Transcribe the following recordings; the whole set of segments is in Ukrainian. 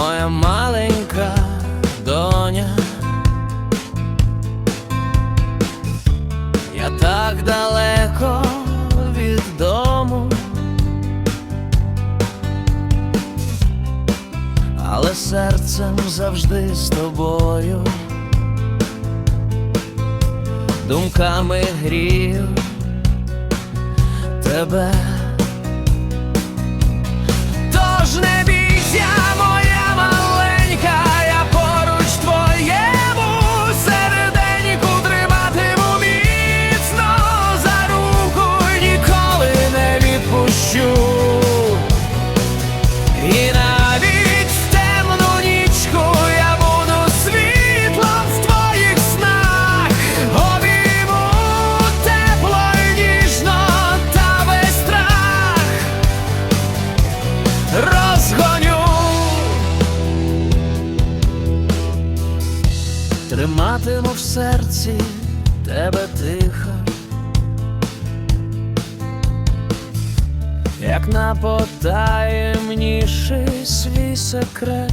моя маленька доня. Я так далеко від дому, але серцем завжди з тобою, думками грію тебе. Триматиму в серці тебе тихо, як на потаємніший свій секрет,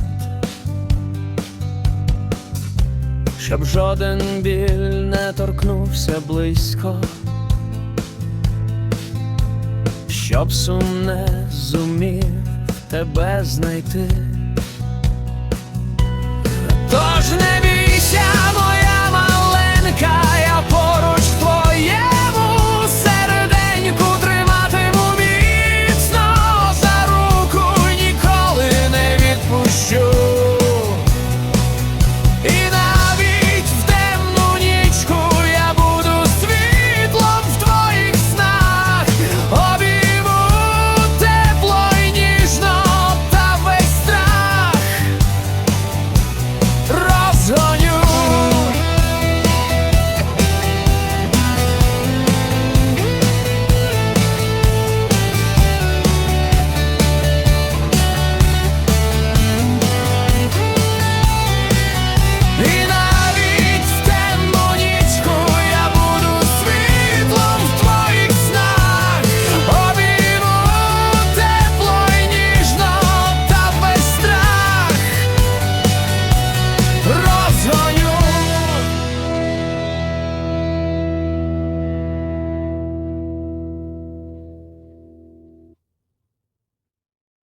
щоб жоден біль не торкнувся близько. щоб сум не зумів тебе знайти. Тож не